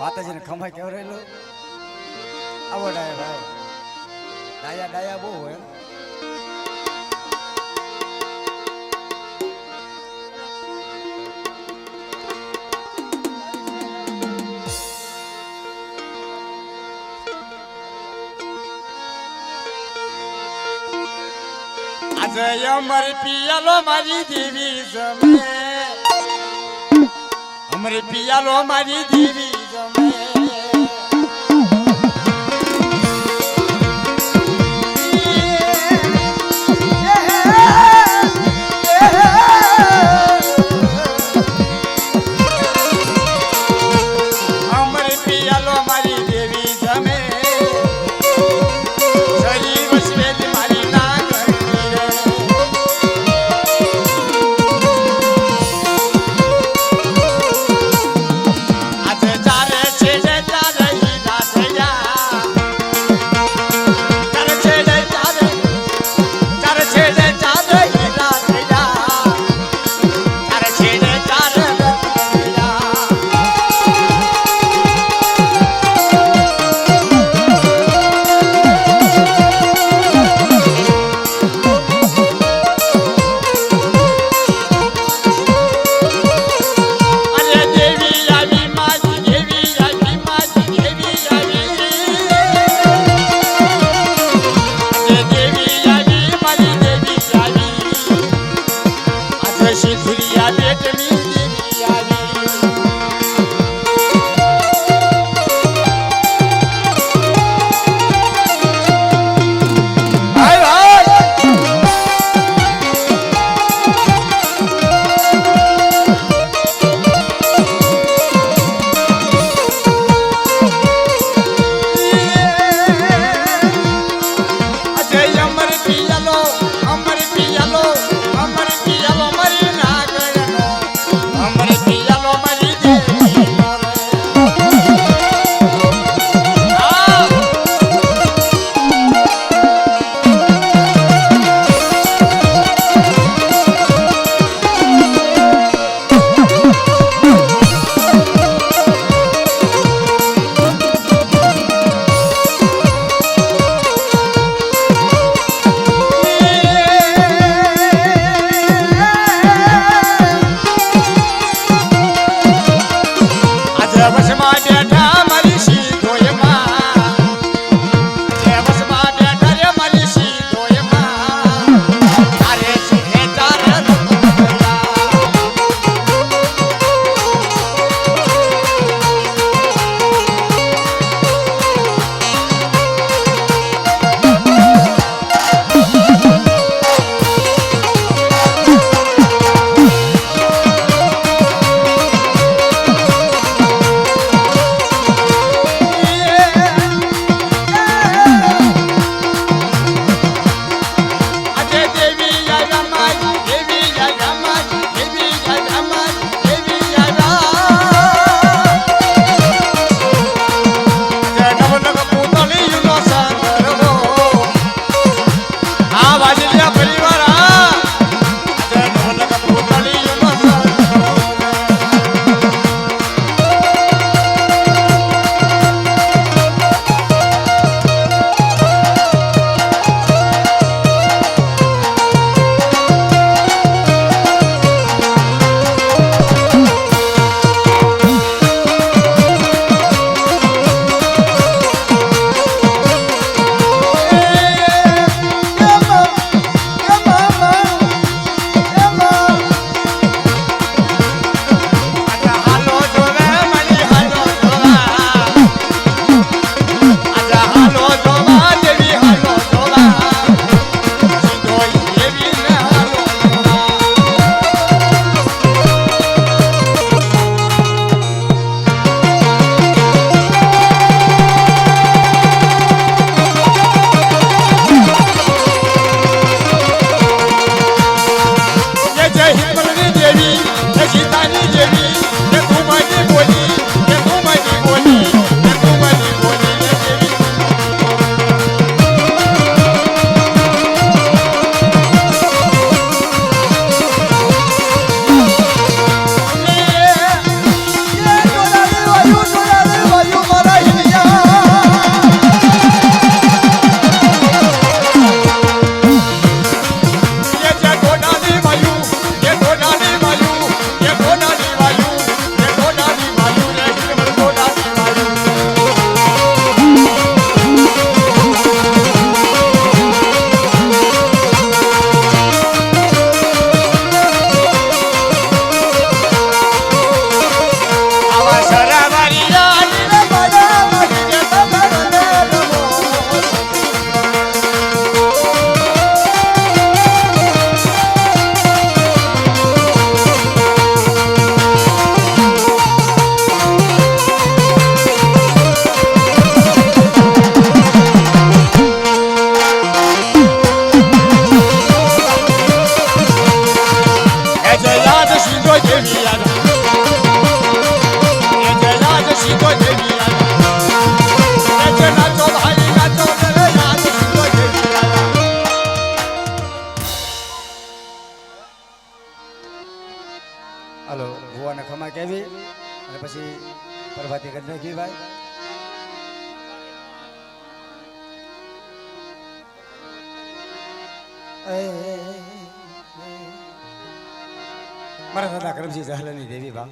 માતાજીને ખંભા કેવ રહેલો. આવો ડાયા ભાઈ. ડાયા ડાયા બહુ હોય. આજે અમર પિયાલો મારી દેવી જમે. અમર પિયાલો મારી દેવી મારા દાદા કરમસિંહ જહલાની દેવી બા.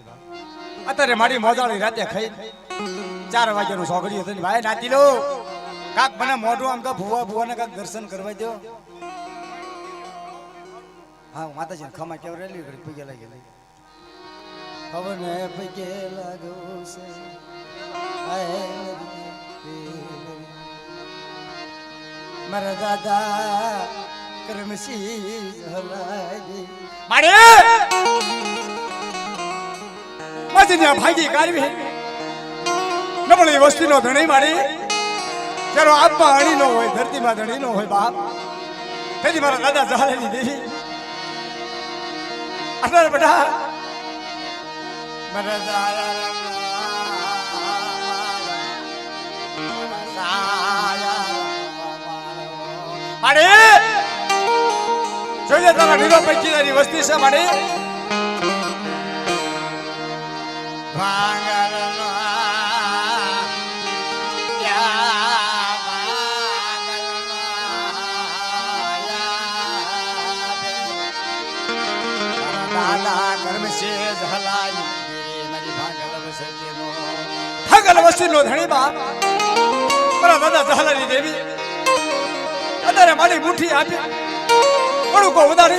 અત્યારે મારી મોજાળી રાતે ખાઈ ચાર વાગ્યાનું સોગડી હતું ને ભાઈ નાતી લો. કાક મને મોઢું આમ કા ભુવા ભુવાને કાક દર્શન કરવા દો હા માતાજી ખમા કેવ રેલી કરી, પગે લાગી લાગી. ખબર ને પગે લાગો છે. મારા દાદા કરમસી હલાજી મારે ધણી મારી ચાલો આપમાં અણી નો હોય ધરતીમાં ધણી નો હોય બાપ તેથી મારા દાદા જહાલેની દેવી આટલા બેટા મારા દાદા જોઈએ તારા નીરો પૈકી વસ્તી છે મારી. ભાગલ વસ્તી નો ધણી બાપ. મારા દાદા જહાલાની દેવી. અત્યારે મારી મુઠ્ઠી આપી. પડુકો વધારે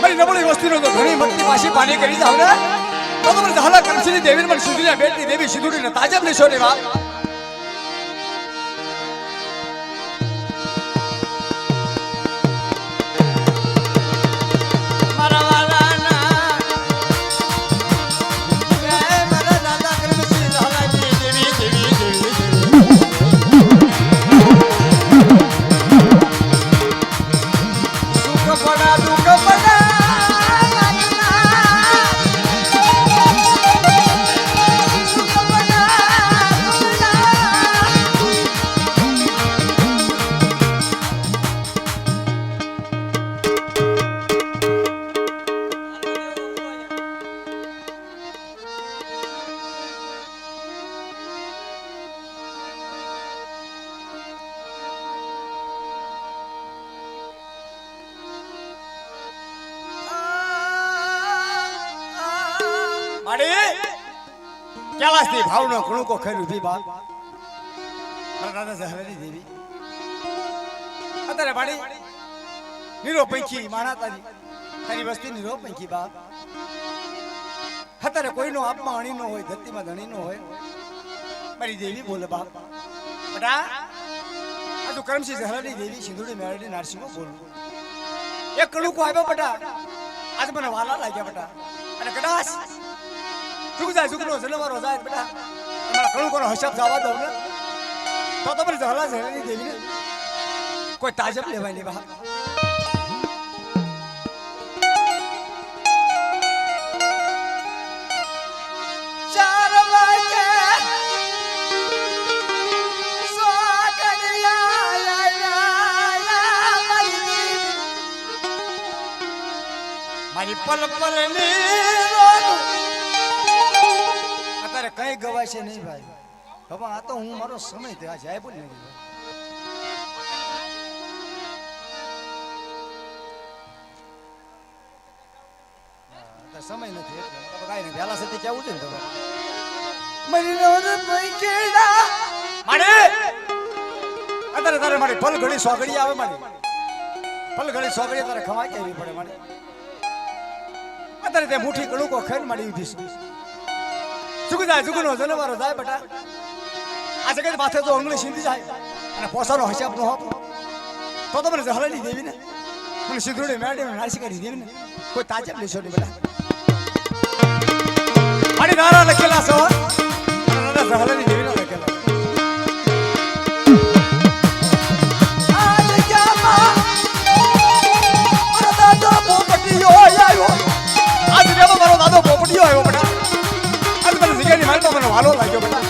મારી નબળી વસ્તીનો તો ઘણી ભક્તિ પાછી પાણી કરી જાવ ને? તો તમારે ઝાલા કરમસીની દેવી મને સુધીના બેટની દેવી સિંધુડીને તાજબ લેશો ને બાપ ભાવનો કણુકો ખરી ઊભી બા. મારા દાદા જહરાની દેવી અત્યારે વાડી નીરો પંખી માણા તારી. તારી વસ્તી નીરો પંખી બા. અત્યારે કોઈનો આપમાં અણી નો હોય, ધરતીમાં ધણી નો હોય. મારી દેવી બોલે બાપ બટા, આ તો કરમસિંહ જહરાની દેવી સિંધુડી મેળડી નારસિંહો બોલું. એક કણુકો આવ્યો બટા. આજ મને વાલા લાગ્યા, બટા. અને કદાચ ચૂક જાય ચૂકનો જનવારો જાય બેટા અમારા કણું કોનો હિસાબ જવા દઉં ને તો તો મને જહલા જહલાની દેવી ને કોઈ તાજબ લેવાય નહીં બા ચાર વાગે મારી પલ પલ અત્યારે કઈ ગવાય છે નહીં ભાઈ? બાબા આ તો હું મારો સમય થયા. જાય બોલ નહીં સમય નથી તો નહીં. વહેલા સતી કેવું છે ને તો મારી પૈકેડા માડી અત્યારે તારે મારી પલ ઘડી સોગડી આવે મારી. પલ ઘડી સોગડી તારે ખવાય કેવી પડે મારી? અત્યારે તે મુઠ્ઠી કણુકો ખાઈને મારી ઊભી છું જુગનો જાય મારો જાય બેટા. આ જગત માથે તો અંગળી સીધી જાય અને પોસાનો હિસાબ નો હોપ તો તો મને જહલાની દેવી ને. મને સિંધુડી મેડી નાસી કરી દેવી ને. કોઈ તાજબ લેશો નહીં બેટા. મારી નારા લખેલા છો અને દાદા દેવી આવ્યો. વાલો લાગ્યો બેટા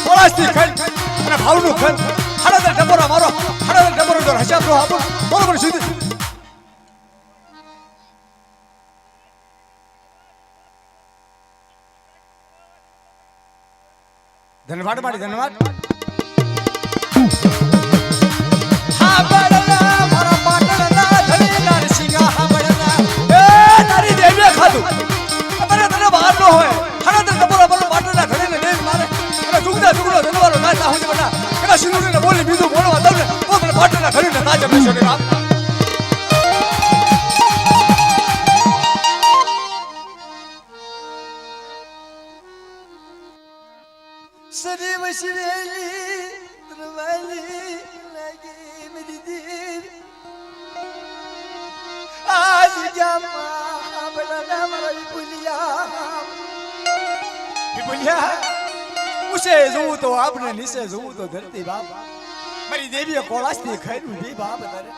કોળાસથી ખંડ અને ભાવનું ખાઈ હળદર ડબોરા મારો હળદર ટપોરો જો હસ્યા તો આપો બરોબર સીધી ધન્યવાદ મારી ધન્યવાદ તો ધરતી બાપ. મારી દેવીએ કોળાશથી ખાઈનું બી બાપ તારે.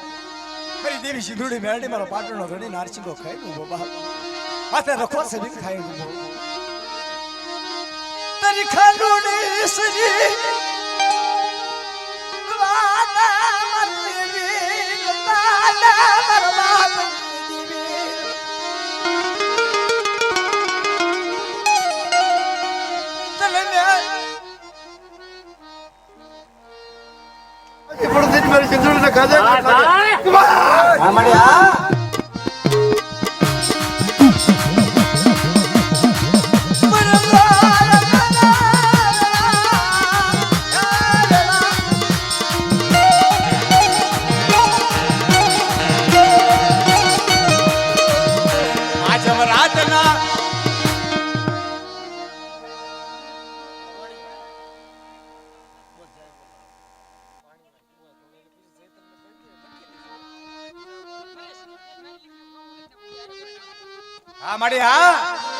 મારી દેવી સિંધુડી મેરડી મારો પાટણનો ધણી નારસિંગો ખાઈનું બો બાપ. માથે રખો સબી ખાઈનું બો તારી ખાંડોની સજી વાલા મારી દેવી વાલા ఇప్పుడు దీన్ని మరి చంద్రుడిని కదే હા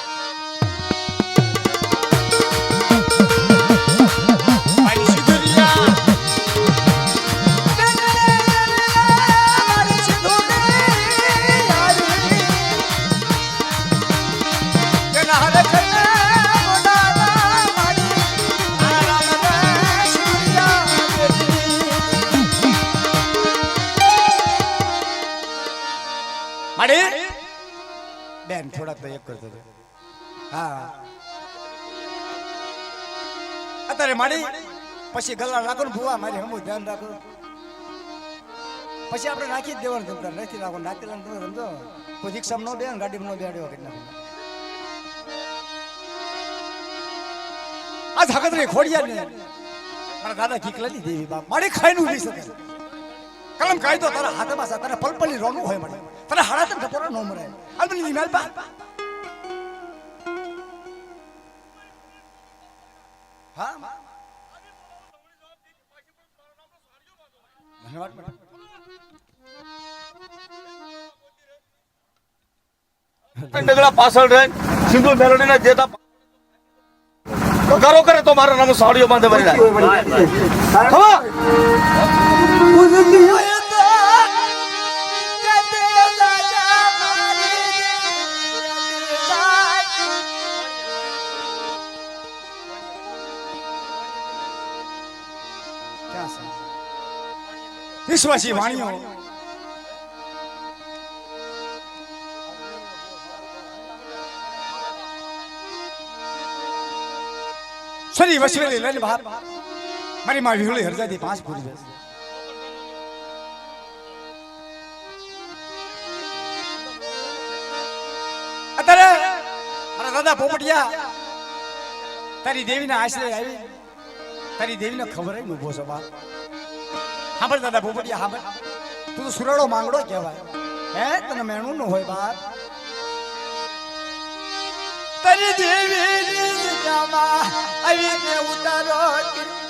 થોડાક એક કરતો હતો. હા. અત્યારે માડી પછી ગલા રાખો ને ભૂવા મારી હમું ધ્યાન રાખો. પછી આપણે નાખી જ દેવાનું તમતાર નથી રાખો. નાખી લેવાનું તમે સમજો. કોઈ રિક્ષામાં નો બે ગાડીમાં ન બેડ્યો કેટલા આ ધાકત્રી ખોડિયા ને. મારા દાદા કીક લઈ દેવી બાપ. મારી ખાઈ નું કલમ કાયદો તારા હાથમાં તારા પલપલી રોનું હોય મને. તને ટપોરા નો મળે. અલ્પની ની મેલ પા. હા? ધન્યવાદ મેડમ. પંડગડા પાછળ રહે. સિંધુ મેલોડીના જેતા કરો કરે તો મારા નામ સાડીઓ બાંધે ભરી ખબર? વિશ્વાસી વાણીઓ સરી વસવેલી લઈને બહાર મારી માં વિહળી હરજાથી પાંચ પૂરી જશે અત્યારે મારા દાદા પોપટિયા તારી દેવીના આશ્રય આવી તારી દેવીને ખબર જ ઊભો છો બાપ સાંભળ દાદા ભૂપડિયા સાંભળ. તું સુરાળો માંગડો કહેવાય. હે, તને મેણું ન હોય બાપ. તરી દેવી આવીને ઉતારો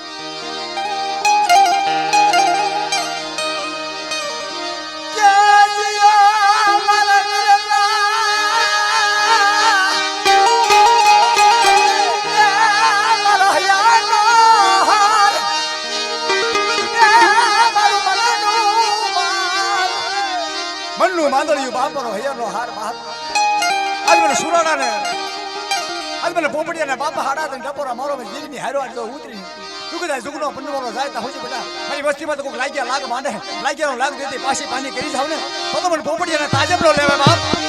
માંદળિયું બાપરો હૈયાનો હાર બાપ આજ મને સુરાડાને આજ મને પોપડિયાના બાપા હાડા તને ડપોરા મારો મેં જીવની હારો આજ ઉતરી. કદાચ જુગનો પંદરનો જાય તા હોજી બેટા મારી વસ્તીમાં તો કોક લાગ્યા લાગ માંડે. લાગ્યા લાગ દેતી પાછી પાણી કરી જાવ ને તો મને પોપડિયાના તાજબરો લેવા બાપ.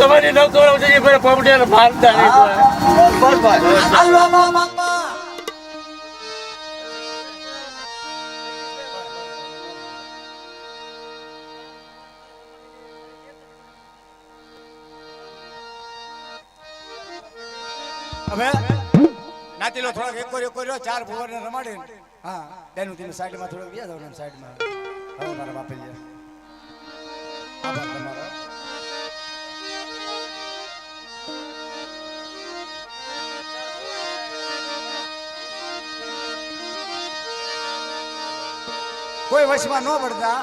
દેવીને નવ કરોડ એ પેલા પોપટિયાને મારતા નહીં. બસ હાલો હવે નાતીલો થોડોક એક કોર્યો કોર્યો ચાર ભુવરને રમાડે હા તેનું તમે સાઈડમાં થોડોક વ્યા જાવ સાઈડમાં. હવે મારા બાપે કોઈ વશમાં ન પડતા.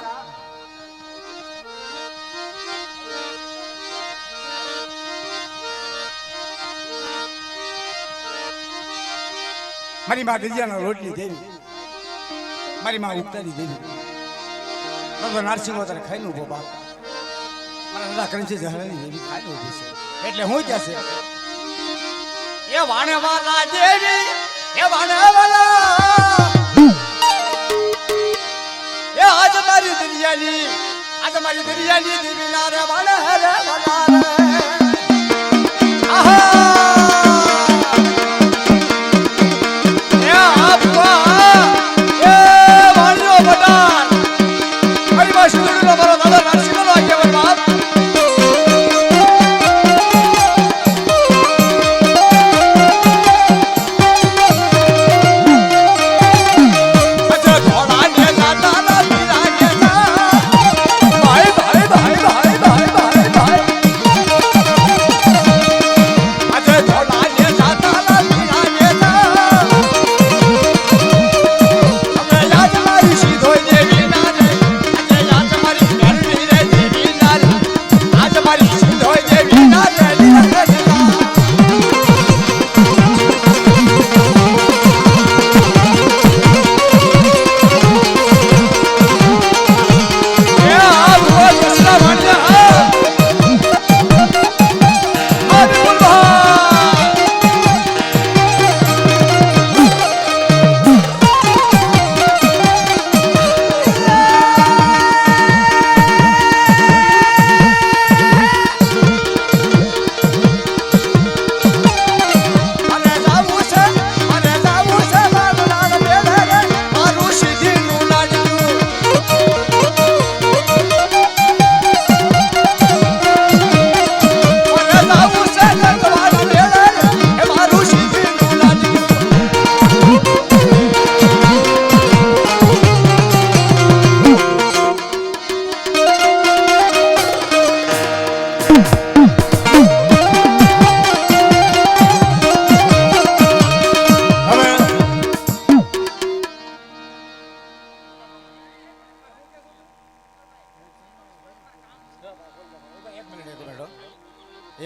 મારી માં ગજિયાના રોટલી દેવી મારી માં ઉતારી દેવી તો નારસિંહ તારે ખાઈ ઊભો બાપ મારા દાદા કરમસી જહરાની દેવી ખાઈ ઊભી છે. એટલે હું ક્યાં છે. એ વાણવાલા દેવી એ વાણવાલા મારી દરિયાની આજ મારી દરિયાની દેવી ના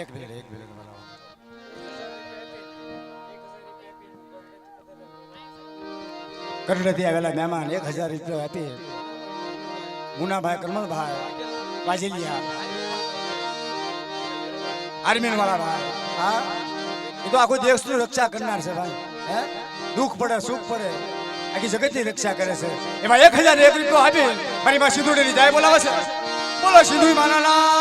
એક મિનિટ એક મિનિટ બનાવો કરડેથી આવેલા મહેમાન એક હજાર રૂપિયા આપી. મુનાભાઈ, કરમલભાઈ, વાજેલિયા. આર્મીન વાળા ભાઈ. હા? એ તો આખો દેશની રક્ષા કરનાર છે ભાઈ. હે? દુઃખ પડે, સુખ પડે. આખી જગતની રક્ષા કરે છે. એમાં એક હજાર એક રૂપિયો આપી. મારી પાસે સિંધુડીની જાય, બોલાવે છે. બોલો સિંધુ માના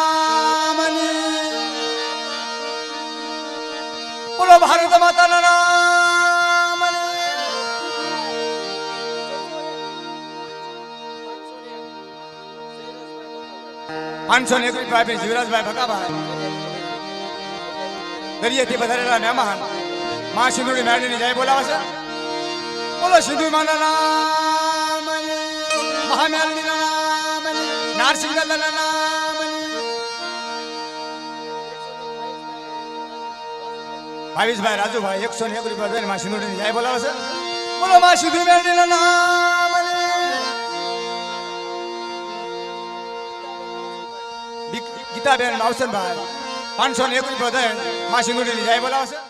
બોલો ભારત માતાના નામ પાંચસો ને એક રૂપિયા આપી જીવરાજભાઈ ભકાભાઈ. દરિયેથી પધારેલા મહેમાન. માં સિંધુડી નાડીની જાય બોલાવે છે. બોલો સિંધુ માના નામ મહામેલની નામ નારસિંહ નામની ભાવેશભાઈ રાજુભાઈ એકસો ને એક રૂપિયા દઈને માં સિંધુડીની જાય બોલાવે છે. બોલો માં સિંધુ મેરડીના નામ ગીતાબેન માવસનભાઈ પાંચસો ને એક રૂપિયા દઈને માં સિંધુડીની જાય બોલાવે છે.